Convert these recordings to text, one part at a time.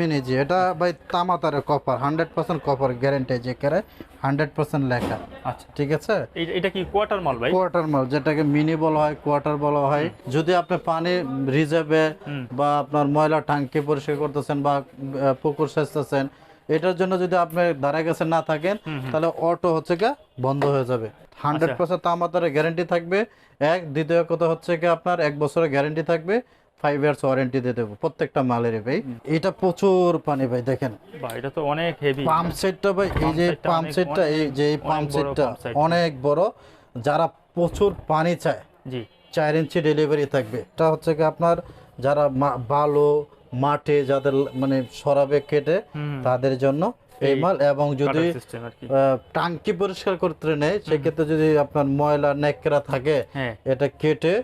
Mini জি এটা ভাই তামাতারে copper hundred percent copper guarantee যে করে হান্ড্রেড পার্সেন্ট লেখা। আচ্ছা। ঠিক আছে? এটা কি কোয়ার্টার মাল ভাই? কোয়ার্টার মাল যেটাকে মিনি বলা হয় কোয়ার্টার বলা হয়। যদি আপনি পানি রিজার্ভে বা আপনার ময়লা ট্যাঙ্কি পরিষ্কার করতেছেন বা পুকুর সেচতেছেন এটার জন্য যদি আপনি দাঁড়ায় গেছে না থাকেন তাহলে অটো হচ্ছে গা বন্ধ হয়ে যাবে। হান্ড্রেড পার্সেন্ট তামাতারে গ্যারেন্টি থাকবে। এক দ্বিতীয় কথা হচ্ছে কি আপনার এক বছরের গ্যারেন্টি থাকবে। ফাইভ ইয়ার্স ওয়ারেন্টি দিয়ে দেবো প্রত্যেকটা মালেরই ভাই। এটা প্রচুর পানি ভাই দেখেন। এটা তো অনেক হেভি পাম্প সেটটা ভাই এই যে পাম্প সেটটা এই যে পাম্প সেটটা অনেক বড়। যারা প্রচুর পানি চায় জি। চার ইঞ্চি ডেলিভারি থাকবে। এটা হচ্ছে কি আপনার যারা বালু মাঠে যাদের মানে সরাবে কেটে তাদের জন্য এই মাল। এবং যদি টাঙ্কি পরিষ্কার করতে নেই সেক্ষেত্রে যদি আপনার ময়লা নেকড়া থাকে হ্যাঁ। এটা কেটে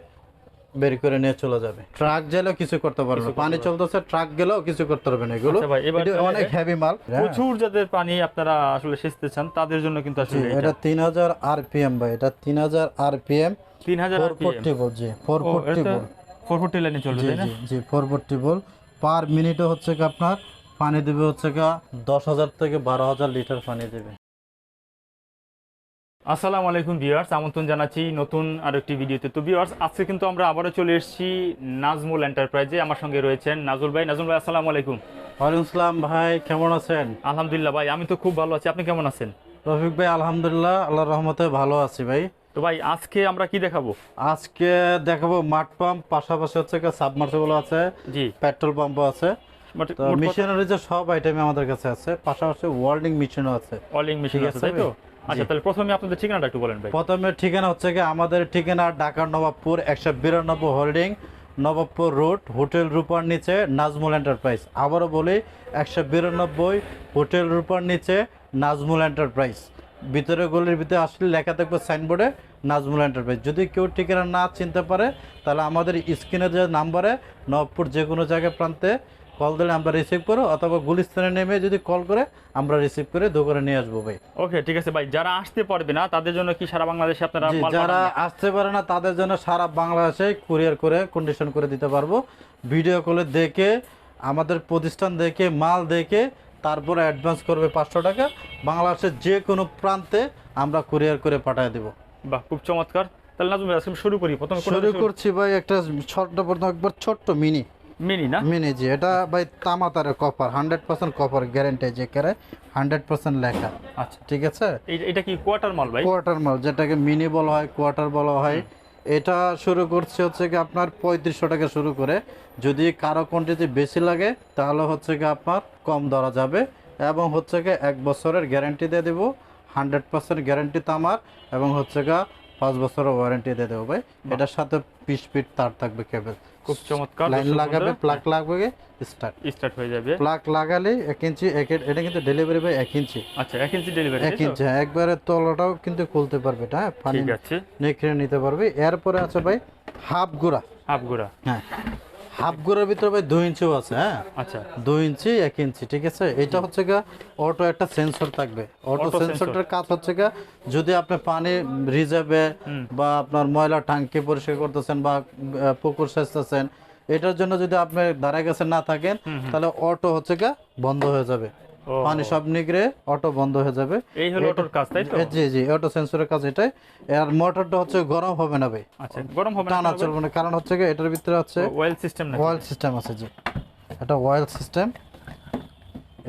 বের করে নিয়ে চলে যাবে। ট্রাক গেলেও কিছু করতে পারবে না। পানি চলতেছে ট্রাক গেলেও কিছু করতে পারবে না এগুলো। আচ্ছা অনেক হেভি মাল। হ্যাঁ। প্রচুর যাদের পানি আপনারা আসলে সেচতে চান তাদের জন্য কিন্তু আসলে এটা তিন হাজার আরপিএম ভাই এটা তিন হাজার আরপিএম। তিন হাজার ফোর ফোরটি বল জি ফোর ফোরটি বল। ফোর ফোরটি লাইনে চলবে তাই না? জি জি ফোর ফোরটি বল। পার মিনিটে হচ্ছে কি আপনার পানি দেবে হচ্ছে কি দশ হাজার থেকে বারো হাজার লিটার পানি দেবে। আসসালামু আলাইকুম ভিউয়ার্স আমন্ত্রণ জানাচ্ছি নতুন আর একটি ভিডিওতে। তো ভিউয়ার্স আজকে কিন্তু আমরা আবারও চলে এসেছি নাজমুল এন্টারপ্রাইজে আমার সঙ্গে রয়েছেন নাজুল ভাই। নাজুল ভাই আসসালামু আলাইকুম। ওয়ালাইকুম আসসালাম ভাই কেমন আছেন? আলহামদুলিল্লাহ ভাই আমি তো খুব ভালো আছি। আপনি কেমন আছেন? রফিক ভাই আলহামদুলিল্লাহ আল্লাহর রহমতে ভালো আছি ভাই। তো ভাই আজকে আমরা কি দেখাবো? আজকে দেখাবো মাঠ পাম্প পাশাপাশি হচ্ছে সাবমার্সিবল আছে জি। পেট্রোল পাম্পও আছে। মেশিনারি যে সব আইটেম আমাদের কাছে আছে পাশাপাশি ওয়েল্ডিং মেশিনও আছে। অলিং মেশিন আছে তাই তো? আচ্ছা। তাহলে প্রথমে আপনাদের ঠিকানাটা একটু বলেন ভাই। প্রথমে ঠিকানা হচ্ছে কি আমাদের ঠিকানা ঢাকার নবাবপুর একশো বিরানব্বই হোল্ডিং নবাবপুর রোড হোটেল রূপার নিচে নাজমুল এন্টারপ্রাইজ। আবারও বলি একশো বিরানব্বই হোটেল রূপার নিচে নাজমুল এন্টারপ্রাইজ। ভিতরে গলির ভিতরে আসলে লেখা থাকবে সাইনবোর্ডে নাজমুল এন্টারপ্রাইজ। যদি কেউ ঠিকানা না চিনতে পারে তাহলে আমাদের স্ক্রিনে যে নাম্বারে নবাবপুর যে কোনো জায়গায় প্রান্তে কল দিলে আমরা রিসিভ করো অথবা গুলিস্তানে নেমে যদি কল করে আমরা রিসিভ করে দোকানে নিয়ে আসব ভাই। ওকে ঠিক আছে ভাই। যারা আসতে পারবে না তাদের জন্য কি সারা বাংলাদেশে আপনারা জি, মাল যারা পাঠান? আসতে পারে না তাদের জন্য সারা বাংলাদেশে কুরিয়ার করে কন্ডিশন করে দিতে পারব। ভিডিও কলে দেখে আমাদের প্রতিষ্ঠান দেখে মাল দেখে তারপরে অ্যাডভান্স করবে পাঁচশো টাকা। বাংলাদেশের যে কোনো প্রান্তে আমরা কুরিয়ার করে পাঠিয়ে দেবো। বাহ খুব চমৎকার। তাহলে নাজমুল ভাই আজকে শুরু করি। প্রথমে কোনটা শুরু দিয়ে করছি ভাই একটা ছোট্ট প্রথম একবার ছোট্ট মিনি মিনি না? মিনি জি এটা ভাই তামাতারে copper hundred percent copper guarantee যে করে হান্ড্রেড পার্সেন্ট লেখা। আচ্ছা। ঠিক আছে? এটা কি কোয়ার্টার মাল ভাই? কোয়ার্টার মাল যেটাকে মিনি বলা হয় কোয়ার্টার বলা হয়। এটা শুরু করছে হচ্ছে কি আপনার পঁয়ত্রিশশো টাকা শুরু করে। যদি কারও কোয়ান্টিটি বেশি লাগে তাহলে হচ্ছে কি আপনার কম ধরা যাবে এবং হচ্ছে কি এক বছরের গ্যারান্টি দিয়ে দেবো। হান্ড্রেড পার্সেন্ট গ্যারান্টি তামার এবং হচ্ছে গা পাঁচ বছরের ওয়ারেন্টি দিয়ে দেবো ভাই। এটার সাথে পিস পিট তার থাকবে কেবল খুব চমৎকার। লাইন লাগাবে প্লাগ লাগবে স্টার্ট স্টার্ট হয়ে যাবে। প্লাগ লাগালে এক ইঞ্চি এটা কিন্তু ডেলিভারি ভাই এক ইঞ্চি আচ্ছা এক ইঞ্চি ডেলিভারি এক ইঞ্চি হ্যাঁ, একবারে তলাটাও কিন্তু খুলতে পারবে এটা হ্যাঁ পানি আছে। নিতে পারবে। এরপরে আছে ভাই হাফ গুড়া হাফ গুড়া হ্যাঁ। হাফ গোড়ার ভিতরে ভাই দুই ইঞ্চিও আছে হ্যাঁ? আচ্ছা। দুই ইঞ্চি এক ইঞ্চি ঠিক আছে? এটা হচ্ছে গা অটো একটা সেন্সর থাকবে। অটো সেন্সরটার কাজ হচ্ছে গা যদি আপনি পানি রিজার্ভে বা আপনার ময়লা ট্যাঙ্কি পরিষ্কার করতেছেন বা পুকুর সেচতেছেন এটার জন্য যদি আপনি দাঁড়ায় গেছে না থাকেন তাহলে অটো হচ্ছে গা বন্ধ হয়ে যাবে। পানি সব নিগড়ে অটো বন্ধ হয়ে যাবে। এই হলো অটোর কাজ তাই তো? জি জি অটো সেন্সরের কাজ এটাই। আর মোটরটা হচ্ছে গরম হবে না ভাই। আচ্ছা গরম হবে টানা চলবে না। কারণ হচ্ছে কি এটার ভিতরে হচ্ছে ওয়েল সিস্টেম না অয়েল সিস্টেম আছে জি। এটা অয়েল সিস্টেম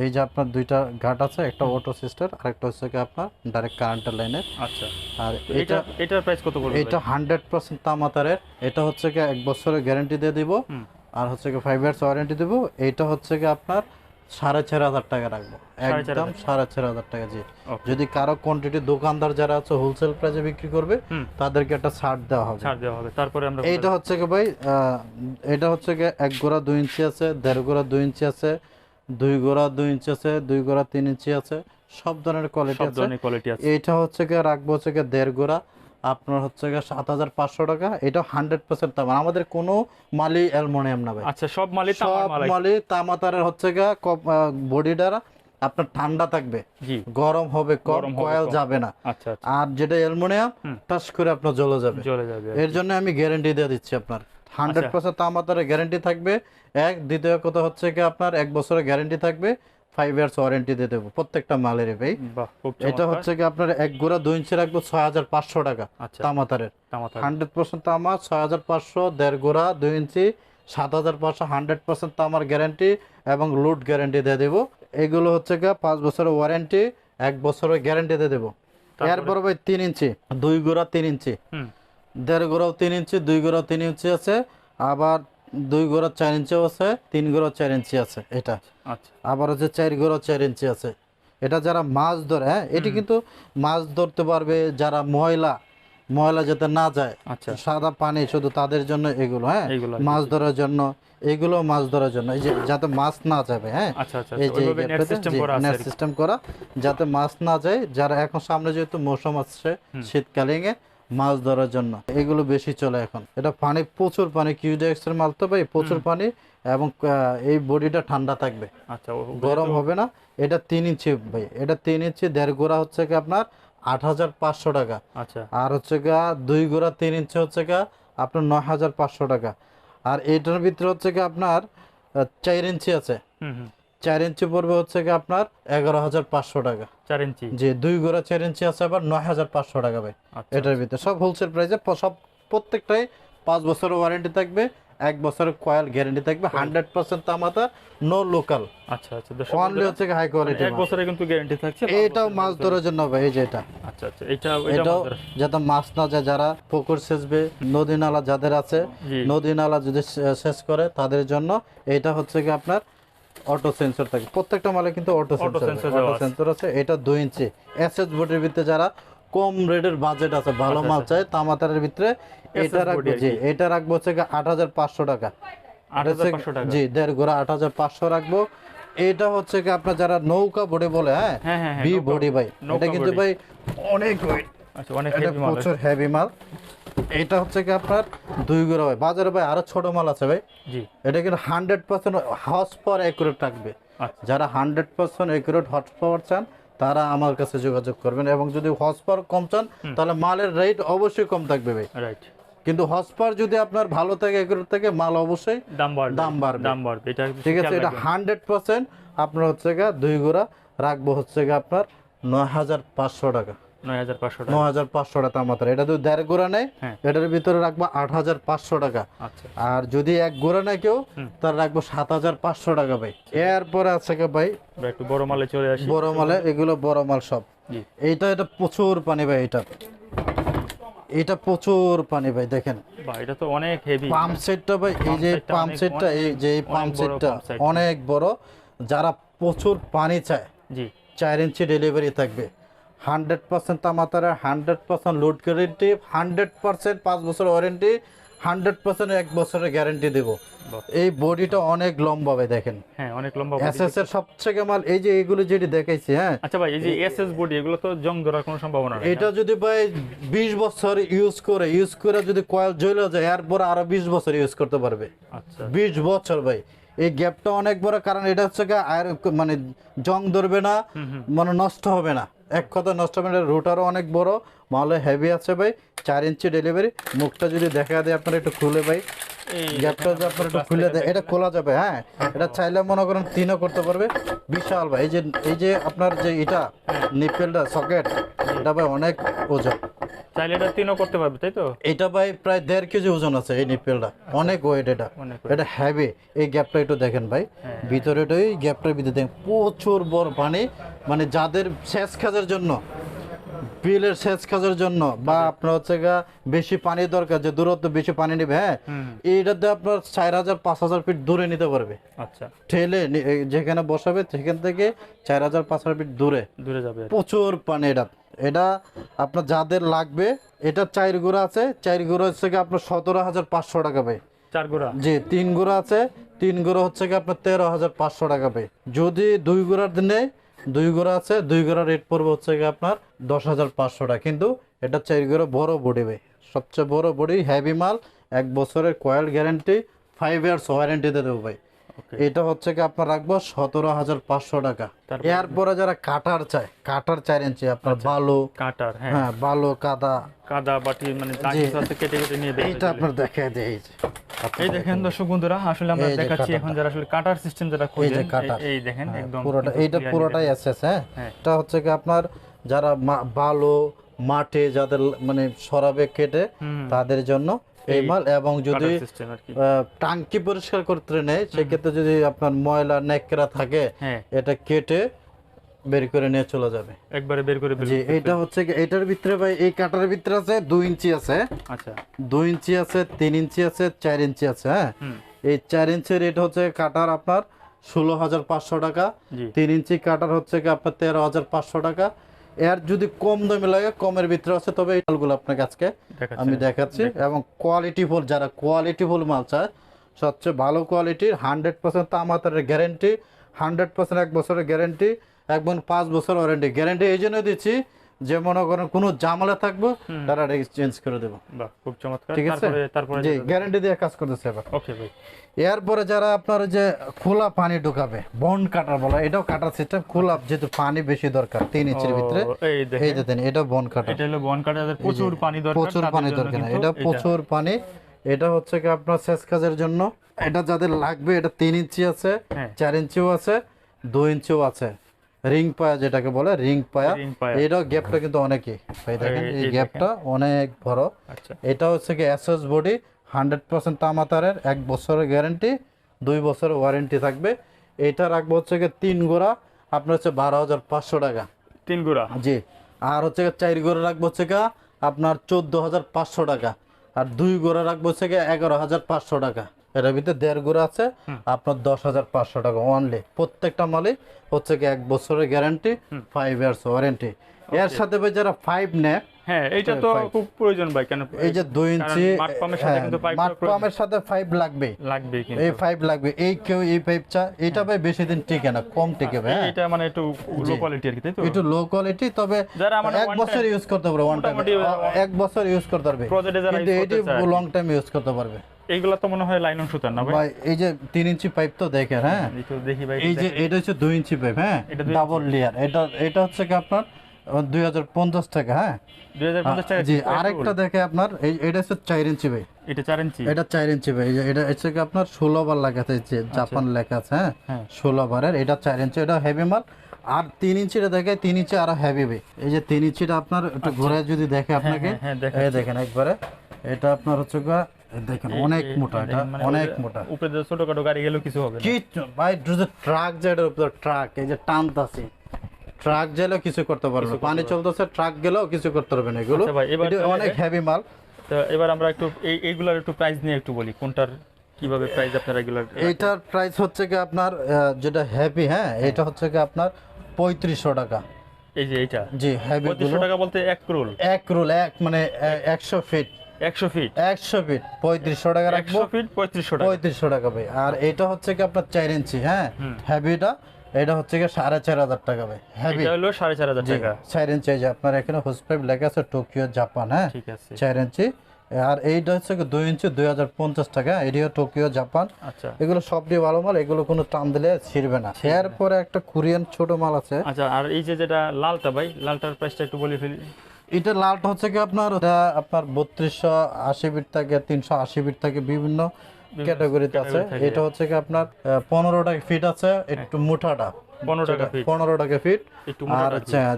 এই যে আপনার দুইটা ঘাট আছে একটা অটো সিস্টেম আর একটা হচ্ছে কি আপনার ডাইরেক্ট কারেন্টের লাইনের আচ্ছা। আর এটা এটা এটার প্রাইস কত পড়বে? এটা হান্ড্রেড পার্সেন্ট তামাতারের এটা হচ্ছে কি এক বছরের গ্যারান্টি দিয়ে দিব। আর হচ্ছে কি ফাইভ ইয়ার্স ওয়ারেন্টি দেবো। এইটা হচ্ছে কি আপনার সাড়ে চার হাজার টাকা রাখব। একদম সাড়ে চার হাজার টাকা জি। যদি কারও কোয়ান্টিটি দোকানদার যারা আছে হোলসেল প্রাইসে বিক্রি করবে তাদেরকে একটা ছাড় দেওয়া হবে। ছাড় দেওয়া হবে। তারপরে আমরা এইটা হচ্ছে কি ভাই এটা হচ্ছে কি এক গোড়া দুই ইঞ্চি আছে দেড় গোড়া দুই ইঞ্চি আছে দুই গোড়া দুই ইঞ্চি আছে দুই গোড়া তিন ইঞ্চি আছে সব ধরনের কোয়ালিটি আছে। ধরনের কোয়ালিটি আছে। এইটা হচ্ছে কি রাখব হচ্ছে কি দেড় গোড়া। আপনার হচ্ছে সাত হাজার পাঁচশো টাকা। এটা হান্ড্রেড পার্সেন্ট তামা আমাদের কোনো মালি অ্যালমোনিয়াম না ভাই। আচ্ছা সব তামার সব মাল মালি তামাতারের হচ্ছে বডিটা আপনার ঠান্ডা থাকবে। গরম হবে কম কয়েল যাবে না। আচ্ছা আচ্ছা। আর যেটা অ্যালমোনিয়াম টাচ করে আপনার জ্বলে যাবে। যাবে এর জন্য আমি গ্যারান্টি দিয়ে দিচ্ছি আপনার। হান্ড্রেড পার্সেন্ট তামাতারের গ্যারেন্টি থাকবে। এক দ্বিতীয় কথা হচ্ছে কি আপনার এক বছরের গ্যারেন্টি থাকবে। ফাইভ ইয়ার্স ওয়ারেন্টি দিয়ে দেবো প্রত্যেকটা মালেরই ভাই। এটা হচ্ছে কি আপনার এক গোড়া দুই ইঞ্চি রাখব ছয় হাজার পাঁচশো টাকা আচ্ছা তামাতারের। হান্ড্রেড পার্সেন্ট তামা ছয় হাজার পাঁচশো দেড় গোড়া দুই ইঞ্চি সাত হাজার পাঁচশো হান্ড্রেড পার্সেন্ট তামার গ্যারেন্টি এবং লুট গ্যারেন্টি দিয়ে দেবো। এগুলো হচ্ছে গিয়ে পাঁচ বছরের ওয়ারেন্টি এক বছরের গ্যারেন্টি দিয়ে দেবো। এরপর ভাই তিন ইঞ্চি দুই গোড়া তিন ইঞ্চি। দেড় গোড়াও তিন ইঞ্চি দুই গোড়াও তিন ইঞ্চি আছে। আবার দুই গোড়া চার ইঞ্চিও আছে তিন গোড়া চার ইঞ্চি আছে এটা। আচ্ছা। আবার হচ্ছে চার গোড়া চার ইঞ্চি আছে। এটা যারা মাছ ধরে হ্যাঁ এটি কিন্তু মাছ ধরতে পারবে যারা ময়লা ময়লা যাতে না যায়। আচ্ছা। সাদা পানি শুধু তাদের জন্য এগুলো হ্যাঁ। মাছ ধরার জন্য এগুলো মাছ ধরার জন্য। এই যে যাতে মাছ না যাবে হ্যাঁ আচ্ছা এই যে নেট সিস্টেম করা আছে নেট সিস্টেম করা যাতে মাছ না যায়। যারা এখন সামনে যেহেতু মৌসুম আসছে শীতকালীন এ মাছ ধরার জন্য। এগুলো বেশি চলে এখন। এটা পানি প্রচুর পানি কিউডেক্স এর মাল তো ভাই প্রচুর পানি এবং এই বডিটা ঠান্ডা থাকবে। আচ্ছা গরম হবে না। এটা তিন ইঞ্চি ভাই এটা তিন ইঞ্চি দেড় গোড়া হচ্ছে কি আপনার আট হাজার পাঁচশো টাকা। আচ্ছা। আর হচ্ছে গা দুই গোড়া তিন ইঞ্চি হচ্ছে গা আপনার নয় হাজার পাঁচশো টাকা। আর এটার ভিতরে হচ্ছে গা আপনার চার ইঞ্চি আছে। হুম। চার ইঞ্চি পড়বে হচ্ছে কি আপনার এগারো হাজার পাঁচশো টাকা। চার ইঞ্চি? যে দুই গোড়া চার ইঞ্চি আছে আবার নয় হাজার পাঁচশো টাকা ভাই। আচ্ছা এটার ভিতরে সব হোলসেল প্রাইসে সব প্রত্যেকটাই পাঁচ বছরের ওয়ারেন্টি থাকবে এক বছরের কয়েল গ্যারেন্টি থাকবে হান্ড্রেড পার্সেন্ট তামাতা নো লোকাল আচ্ছা আচ্ছা অনলি হচ্ছে হাই কোয়ালিটি এক বছরে কিন্তু গ্যারেন্টি থাকছে এটাও মাছ ধরার জন্য ভাই এই যে এটা। আচ্ছা আচ্ছা এটা এটা এটাও যাতে মাছ না যায় যারা পুকুর সেচবে নদী নালা যাদের আছে নদী নালা যদি সেচ করে তাদের জন্য এটা হচ্ছে কি আপনার অটো সেন্সর থাকে। প্রত্যেকটা মালে কিন্তু অটো সেন্সর অটো সেন্সর আছে এটা দুই ইঞ্চি। এসএস বোর্ডের ভিতরে যারা কম রেটের বাজেট আছে ভালো আচ্ছা, মাল চায় তামাতারের ভিতরে এটা রাখব জি এটা রাখব হচ্ছে আট হাজার পাঁচশো টাকা। আট হাজার পাঁচশো টাকা। জি দেড় গোড়া আট হাজার পাঁচশো রাখব। এটা হচ্ছে কি আপনার যারা নৌকা বডি বলে হ্যাঁ? হ্যাঁ হ্যাঁ হ্যাঁ বি বডি ভাই। এটা কিন্তু ভাই অনেক ওয়েট আচ্ছা অনেক হেভি মাল প্রচুর হেভি মাল। এটা হচ্ছে কি আপনার দুই গোড়া ভাই। বাজারে ভাই আরও ছোট মাল আছে ভাই। জি। এটা কিন্তু hundred percent horse power accurate থাকবে। আচ্ছা। যারা hundred percent accurate horse power চান তারা আমার কাছে যোগাযোগ করবেন এবং যদি হর্স পাওয়ার কম চান তাহলে মালের রেট অবশ্যই কম থাকবে ভাই। রাইট কিন্তু হর্স পাওয়ার যদি আপনার ভালো থাকে অ্যাকুরেট থাকে মাল অবশ্যই দাম বাড়বে। দাম বাড়বে। দাম বাড়বে। এটা ঠিক আছে এটা হান্ড্রেড পার্সেন্ট আপনার হচ্ছে গা দুই গোড়া রাখব হচ্ছে গা আপনার নয় হাজার পাঁচশো টাকা। টাকা। মাত্র। এটা যদি দেড় গোড়া নেয় হ্যাঁ। এটার ভিতরে রাখব টাকা। আচ্ছা। আর যদি এক গোড়া নেয় কেউ তার রাখব টাকা ভাই। এরপরে আছে কি ভাই? একটু বড় মালে চলে আসি। বড় মালে এগুলো বড় মাল সব। এইটা এটা প্রচুর পানি ভাই এটা। এটা প্রচুর পানি ভাই দেখেন। এটা তো অনেক হেভি পাম্প সেটটা ভাই এই যে পাম্প সেটটা এই যে পাম্প সেটটা অনেক বড়। যারা প্রচুর পানি চায় জি। চার ইঞ্চি ডেলিভারি থাকবে। Hundred percent তামাতারা hundred percent load guarantee hundred percent পাঁচ বছর ওয়ারেন্টি হান্ড্রেড পার্সেন্ট এক বছরের গ্যারেন্টি দেবো। এই বডিটা অনেক লম্বা ভাই দেখেন। হ্যাঁ অনেক লম্বা body। এস এস এর সবথেকে মাল এই যে এইগুলো যেটি দেখাইছি হ্যাঁ? আচ্ছা ভাই এই যে এসএস বডি এগুলো তো জং ধরার কোনো সম্ভাবনা নেই এটা যদি ভাই বিশ বছর ইউজ করে ইউজ করে যদি কয়েল জ্বলে যায় এরপর আরও বিশ বছর ইউজ করতে পারবে। আচ্ছা। বিশ বছর ভাই। এই গ্যাপটা অনেক বড় কারণ এটা হচ্ছে মানে জং ধরবে না মানে নষ্ট হবে না। এক কথা নষ্ট হবে না রুটারও অনেক বড় মালে হেভি আছে ভাই। চার ইঞ্চি ডেলিভারি মুখটা যদি দেখা দেয় আপনারা একটু খুলে ভাই। গ্যাপটা যদি আপনারা একটু খুলে দেয় এটা খোলা যাবে হ্যাঁ। এটা চাইলে মনে করেন তিনও করতে পারবে। বিশাল ভাই এই যে এই যে আপনার যে এটা নিপেলটা সকেট এটা ভাই অনেক ওজন। চাইলে এটা তিনও করতে পারবে তাই তো? এটা ভাই প্রায় দেড় কেজি ওজন আছে এই নিপেলটা অনেক ওয়েট এটা। এটা হ্যাভি এই গ্যাপটা একটু দেখেন ভাই। ভিতরে ওই গ্যাপটার ভিতরে দেখেন প্রচুর বড় পানি। মানে যাদের সেচ কাজের জন্য বিলের সেচ কাজের জন্য বা আপনার হচ্ছে গা বেশি পানি দরকার যে দূরত্ব বেশি পানি নেবে হ্যাঁ? হুম। এইটাতে আপনার চার হাজার পাঁচ হাজার ফিট দূরে নিতে পারবে। আচ্ছা। ঠেলে যেখানে বসাবে সেখান থেকে চার হাজার পাঁচ হাজার ফিট দূরে। দূরে যাবে প্রচুর পানি এটা। এটা আপনার যাদের লাগবে এটা চার গুঁড়া আছে চার গুঁড়া হচ্ছে কি আপনার সতেরো হাজার পাঁচশো টাকা ভাই চার গোড়া? জি তিন গুঁড়া আছে তিন গুঁড়া হচ্ছে কি আপনার তেরো হাজার পাঁচশো টাকা পাই যদি দুই গুঁড়ার দিনে দুই গোড়া আছে, দুই গোড়া রেট পড়বে হচ্ছে গিয়ে আপনার দশ হাজার পাঁচশো টাকা। কিন্তু এটা চার গোড়া বড় বডি ভাই, সবচেয়ে বড় বডি হ্যাভি মাল, এক বছরের কয়েল গ্যারেন্টি ফাইভ ইয়ার্স ওয়ারেন্টিতে দেবো ভাই। এটা হচ্ছে কি আপনার রাখব সতেরো হাজার পাঁচশো টাকা। এরপরে যারা কাটার চায় কাটার চার ইঞ্চি আপনার বালু। কাটার হ্যাঁ। হ্যাঁ বালু কাদা। কাদা বাটি মানে আছে কেটে কেটে নিয়ে এইটা আপনার দেখা দেয় এই দেখেন দর্শক বন্ধুরা আসলে আমরা দেখাচ্ছি এখন যারা আসলে কাটার সিস্টেম যেটা এই খোঁজেন যে কাটার। এই- দেখেন হ্যাঁ, একদম পুরোটা এইটা পুরোটাই এসএস হ্যাঁ? হ্যাঁ। এটা হচ্ছে কি আপনার যারা বালো মাঠে যাদের মানে সরাবে কেটে তাদের জন্য এই মাল এবং যদি টাঙ্কি পরিষ্কার করতে নেয় সেক্ষেত্রে যদি আপনার ময়লা নেকড়া থাকে হ্যাঁ। এটা কেটে বের করে নিয়ে চলে যাবে। একবারে বের করে জি এটা হচ্ছে এটার ভিতরে ভাই এই কাটার ভিতরে আছে দুই ইঞ্চি আছে। আচ্ছা। দুই ইঞ্চি আছে তিন ইঞ্চি আছে চার ইঞ্চি আছে হ্যাঁ? এই চার ইঞ্চি রেট হচ্ছে কাটার আপনার ষোলো হাজার পাঁচশো টাকা। তিন ইঞ্চি কাটার হচ্ছে কি আপনার তেরো হাজার পাঁচশো টাকা। এর যদি কম দামে লাগে কমের ভিতরে আছে তবে এই মালগুলো আপনাকে আজকে আমি দেখাচ্ছি। এবং কোয়ালিটি ফুল যারা কোয়ালিটি ফুল মাল চায় সবচেয়ে ভালো কোয়ালিটির হান্ড্রেড পার্সেন্ট তামাতারের গ্যারেন্টি হান্ড্রেড পার্সেন্ট এক বছরের গ্যারেন্টি একবার পাঁচ বছর ওয়ারেন্টি গ্যারেন্টি এই জন্য দিচ্ছি যে মনে করেন কোনো জামালা থাকব তারা চেঞ্জ করে দেবো। খুব চমৎকার। ঠিক আছে? তারপরে জি গ্যারেন্টি দিয়ে কাজ করতেছে এবার। ওকে ভাই। এরপরে যারা আপনার যে খোলা পানি ঢুকাবে বন্ড কাটার বলা এটাও কাটার সিস্টেম খোলা যেহেতু পানি বেশি দরকার তিন ইঞ্চির ভিতরে। এই দেখেন। এটা বন্ড কাটার এটা হলো বন কাটাদের প্রচুর পানি দরকার প্রচুর পানি দরকার এটা প্রচুর পানি এটা হচ্ছে কি আপনার সেচ কাজের জন্য। এটা যাদের লাগবে এটা তিন ইঞ্চি আছে হ্যাঁ। চার ইঞ্চিও আছে দুই ইঞ্চিও আছে। রিং পায়া যেটাকে বলে রিং পায়া। এটাও গ্যাপটা কিন্তু অনেকই। ভাই দেখেন এই- গ্যাপটা অনেক বড়। আচ্ছা। এটা হচ্ছে কি এসএস বডি হান্ড্রেড পার্সেন্ট তামাতারের এক বছরের গ্যারেন্টি দুই বছরের ওয়ারেন্টি থাকবে। এটা রাখব হচ্ছে কি তিন গোড়া আপনার হচ্ছে বারো হাজার পাঁচশো টাকা। তিন গোড়া? জি। আর হচ্ছে চার গোড়া রাখব হচ্ছে গিয়ে আপনার চোদ্দ হাজার পাঁচশো টাকা। আর দুই গোড়া রাখব হচ্ছে গিয়ে এগারো হাজার পাঁচশো টাকা। এটার ভিতরে দেড় গোড়া আছে আপনার দশ হাজার পাঁচশো টাকা অনলি প্রত্যেকটা মালই হচ্ছে কি এক বছরের গ্যারান্টি ফাইভ ইয়ার্স ওয়ারেন্টি এর সাথে ভাই যারা ফাইভ নেয় হ্যাঁ এইটা তো খুব প্রয়োজন ভাই কেন এই যে দুই ইঞ্চি সাথে হ্যাঁ, কিন্তু পাম্পের সাথে ফাইভ লাগবে। লাগবে কিন্তু। এই ফাইভ লাগবে। এই কেউ এই পাইপ চা এটা ভাই বেশি দিন টিকে না কম টিকে ভাই হ্যাঁ। এটা মানে একটু লো কোয়ালিটি আর কি তাই তো? একটু লো কোয়ালিটি তবে মানে এক বছর ইউজ করতে পারবে ওয়ান টাইম এক বছর ইউজ করতে পারবে। Project কিন্তু এটি লং টাইম ইউজ করতে পারবে। এইগুলা তো মনে হয় লাইনন সুতার না ভাই? এই যে তিন ইঞ্চি পাইপ তো দেখেন হ্যাঁ? একটু দেখি ভাই এই যে এটা হচ্ছে দুই ইঞ্চি পাইপ হ্যাঁ? এটা ডাবল লেয়ার এটা এটা হচ্ছে কি আপনার দুই হাজার পঞ্চাশ টাকা হ্যাঁ? দুই হাজার পঞ্চাশ টাকা জি আরেকটা দেখে আপনার এই এটা হচ্ছে চার ইঞ্চি ভাই এটা চার ইঞ্চি? এটা চার ইঞ্চি ভাই এটা হচ্ছে কি আপনার ষোলো বার লেখা আছে যে জাপান লেখা আছে হ্যাঁ? হ্যাঁ। ষোলো বারের এটা চার ইঞ্চি এটা হেভি মাল। আর তিন ইঞ্চিটা দেখে তিন ইঞ্চি আরও হেভি ভাই এই যে তিন ইঞ্চিটা আপনার একটু ঘুরে যদি দেখে আপনাকে হ্যাঁ, হ্যাঁ, দেখাচ্ছি। এই দেখেন একবারে। এটা আপনার হচ্ছে দেখেন অনেক মোটা এটা মানে অনেক মোটা। উপরে ছোটখাটো গাড়ি গেলেও কিছু হবে কি ভাই যে ট্রাক যেটার উপর ট্রাক এই যে টানতাছি ট্রাক গেলেও কিছু করতে পারবে না। পানি চলতেছে ট্রাক গেলেও কিছু করতে পারবে না এগুলো। আচ্ছা এটা অনেক হেভি মাল। তো এবার আমরা একটু এই এইগুলার একটু প্রাইস নিয়ে একটু বলি। কোনটার কীভাবে প্রাইস আপনারা এগুলার এইটার প্রাইস হচ্ছে কি আপনার যেটা হেভি হ্যাঁ এটা হচ্ছে কি আপনার পঁয়ত্রিশশো টাকা। এই যে এইটা? জি হেভি পঁয়ত্রিশশো টাকা বলতে এক রোল? এক রুল এক মানে একশো ফিট একশো ফিট একশো ফিট টাকা রাখব। ফিট টাকা। পঁয়ত্রিশশো টাকা ভাই। আর এটা হচ্ছে কি আপনার চার ইঞ্চি হ্যাঁ? হেভিটা এটা হচ্ছে কি সাড়ে চার হাজার টাকা ভাই। হেভি এটা হলো সাড়ে চার হাজার টাকা। চার ইঞ্চি যে আপনার এখানে হোস পাইপ লেখা আছে টোকিও জাপান হ্যাঁ? ঠিক আছে। চার ইঞ্চি। আর এইটা হচ্ছে দুই ইঞ্চি দুই হাজার পঞ্চাশ টাকা। এটিও টোকিও জাপান আচ্ছা। এগুলো সবটি ভালো মাল এগুলো কোনো টান দিলে ছিড়বে না। এরপরে একটা কোরিয়ান ছোট মাল আছে। আচ্ছা আর এই যে যেটা লালটা ভাই লালটার প্রাইসটা একটু বলে ফেলি। এটা লালটা হচ্ছে কি আপনার আপনার বত্রিশশো আশি ফিট থেকে তিনশো আশি ফিট থেকে বিভিন্ন ক্যাটাগরিতে আছে। এটা হচ্ছে কি আপনার পনেরো টাকা ফিট আছে একটু মোটাটা। পনেরো টাকা ফিট। পনেরো টাকা ফিট। আর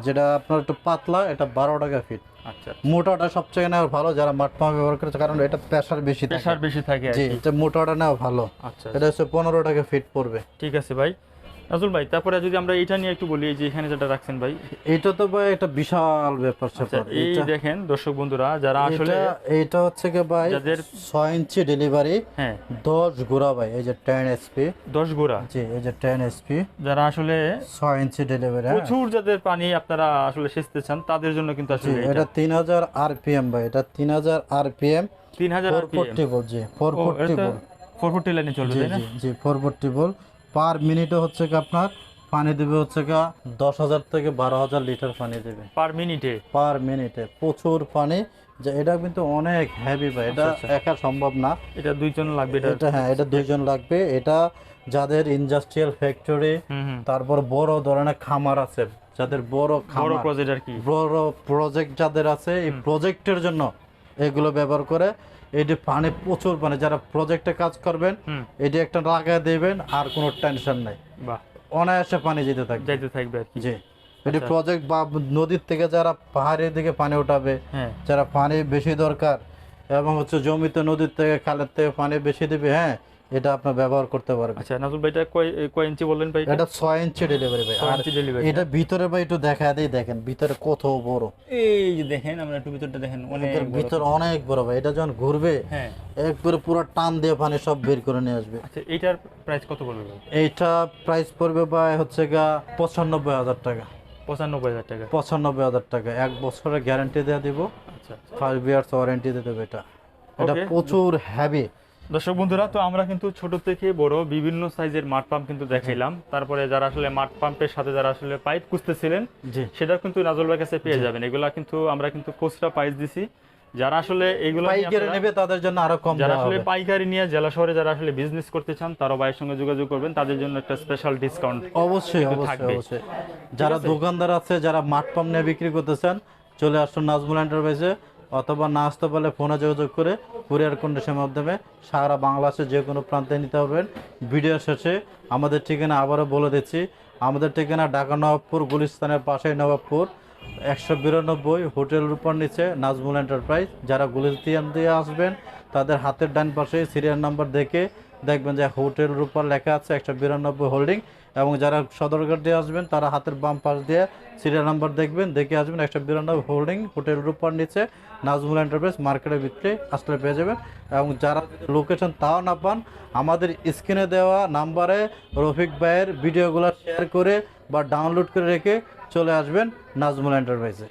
যেটা আপনার একটু পাতলা এটা বারো টাকা ফিট। আচ্ছা মোটাটা সবচেয়ে নেওয়া ভালো যারা মাঠ পাম্প ব্যবহার করেছে কারণ এটা প্রেশার বেশি বেশি থাকে জি এটা মোটাটা নেওয়া ভালো। আচ্ছা এটা হচ্ছে পনেরো টাকা ফিট পড়বে। ঠিক আছে ভাই। নাজুল ভাই তারপরে যদি আমরা এটা নিয়ে একটু বলি যে এখানে যেটা রাখছেন ভাই। এটা তো ভাই একটা বিশাল ব্যাপার আচ্ছা স্যাপার। এই দেখেন দর্শক বন্ধুরা যারা আসলে এটা হচ্ছে কি ভাই যাদের- ছয় ইঞ্চি ডেলিভারি হ্যাঁ। দশ গোড়া ভাই এই যে টেন এসপি দশ গোড়া জি এই যে টেন এসপি যারা আসলে ছয় ইঞ্চি ডেলিভারি প্রচুর যাদের পানি আপনারা আসলে সেচতে চান তাদের জন্য কিন্তু আসলে এটা তিন হাজার আরপিএম ভাই এটা তিন হাজার আরপিএম তিন হাজার ফোর ফোরটি বল জি ফোর ফোরটি বল ফোর ফোরটি লাইনে চলবে তাই না? জি জি ফোর ফোরটি বল পার মিনিটে হচ্ছে কি আপনার পানি দেবে হচ্ছে কি দশ হাজার থেকে বারো হাজার লিটার পানি দেবে। পার মিনিটে? পার মিনিটে। প্রচুর পানি। যে এটা কিন্তু অনেক হেভি ভাই। এটা আচ্ছা, একা সম্ভব না। এটা দুইজন লাগবে এটা হ্যাঁ এটা দুইজন লাগবে। এটা যাদের ইন্ডাস্ট্রিয়াল ফ্যাক্টরি তারপর বড় ধরনের খামার আছে। যাদের বড় বড় খামার। প্রজেক্ট আর কি? বড় প্রজেক্ট যাদের আছে এই প্রজেক্টের জন্য এগুলো ব্যবহার করে এটি পানি প্রচুর পানি। যারা প্রজেক্টে কাজ করবেন এটি একটা লাগায় দেবেন আর কোনো টেনশন নাই। বাহ। অনায়াসে পানি যেতে থাকবে। যেতে থাকবে আর কি। জি। এটি প্রজেক্ট বা নদীর থেকে যারা পাহাড়ের দিকে পানি উঠাবে হ্যাঁ। যারা পানি বেশি দরকার এবং হচ্ছে জমিতে নদীর থেকে খালের থেকে পানি বেশি দেবে হ্যাঁ এটা আপনার ব্যবহার করতে পারবেন। আচ্ছা নাজুল ভাই এটা কয় কয় ইঞ্চি বললেন ভাই এটা? ছয় ইঞ্চি ডেলিভারি ভাই। আর ইঞ্চি delivery, এটা ভিতরে ভাই একটু দেখা দেই দেখেন ভিতরে কত বড়। এই যে দেখেন আমরা একটু ভিতরটা দেখেন অনেক। ভিতর অনেক বড় ভাই। এটা যখন ঘুরবে হ্যাঁ। একবারে পুরো টান দিয়ে পানি সব বের করে নিয়ে আসবে। আচ্ছা এইটার প্রাইস কত পড়বে ভাই? এইটা প্রাইস পড়বে ভাই হচ্ছে গা পঁচানব্বই হাজার টাকা। পঁচানব্বই হাজার টাকা। পঁচানব্বই হাজার টাকা। এক বছরের গ্যারান্টি দেওয়া দিব। আচ্ছা ফাইভ ইয়ার্স ওয়ারেন্টি দিয়ে দেবে এটা। এটা প্রচুর হ্যাভি দর্শক বন্ধুরা তো আমরা কিন্তু ছোট থেকে বড় বিভিন্ন সাইজের মাঠ পাম্প কিন্তু দেখাইলাম। তারপরে যারা আসলে মাঠ পাম্পের সাথে যারা আসলে পাইপ খুঁজতেছিলেন সেটা কিন্তু নাজল ভাইয়ের কাছে পেয়ে যাবেন। এগুলা কিন্তু আমরা কিন্তু খুচরা প্রাইস দিছি। যারা আসলে এইগুলো পাইকারি নেবে তাদের জন্য আরও কম যারা আসলে পাইকারি নিয়ে জেলা শহরে যারা আসলে বিজনেস করতে চান তারা ভাইয়ের সঙ্গে যোগাযোগ করবেন। তাদের জন্য একটা স্পেশাল ডিসকাউন্ট অবশ্যই অবশ্যই অবশ্যই। যারা দোকানদার আছে যারা মাঠ পাম্প নিয়ে বিক্রি করতেছেন চলে আসুন নাজমুল এন্টারপ্রাইজে অথবা না আসতে পারলে ফোনে যোগাযোগ করে কুরিয়ার কন্ডিশনের মাধ্যমে সারা বাংলাদেশের যে কোনো প্রান্তে নিতে পারবেন। ভিডিও শেষে আমাদের ঠিকানা আবারও বলে দিচ্ছি। আমাদের ঠিকানা ঢাকা নবাবপুর গুলিস্তানের পাশে নবাবপুর। একশো বিরানব্বই হোটেল রূপার নিচে নাজমুল এন্টারপ্রাইজ। যারা গুলিস্তান দিয়ে আসবেন, তাদের হাতের ডান পাশে সিরিয়াল নাম্বার দেখে দেখবেন যে হোটেল রূপার লেখা আছে একশো বিরানব্বই হোল্ডিং। এবং যারা সদরঘাট দিয়ে আসবেন, তারা হাতের বাম পাশ দিয়ে সিরিয়াল নাম্বার দেখবেন, দেখে আসবেন একশো বিরানব্বই হোল্ডিং হোটেল রূপার নিচে নাজমুল এন্টারপ্রাইজ মার্কেটের ভিতরে আসলে পেয়ে যাবেন। এবং যারা লোকেশন তাও না পান, আমাদের স্ক্রিনে দেওয়া নাম্বারে রফিক ভাইয়ের ভিডিওগুলো শেয়ার করে বা ডাউনলোড করে রেখে চলে আসবেন নাজমুল এন্টারপ্রাইজে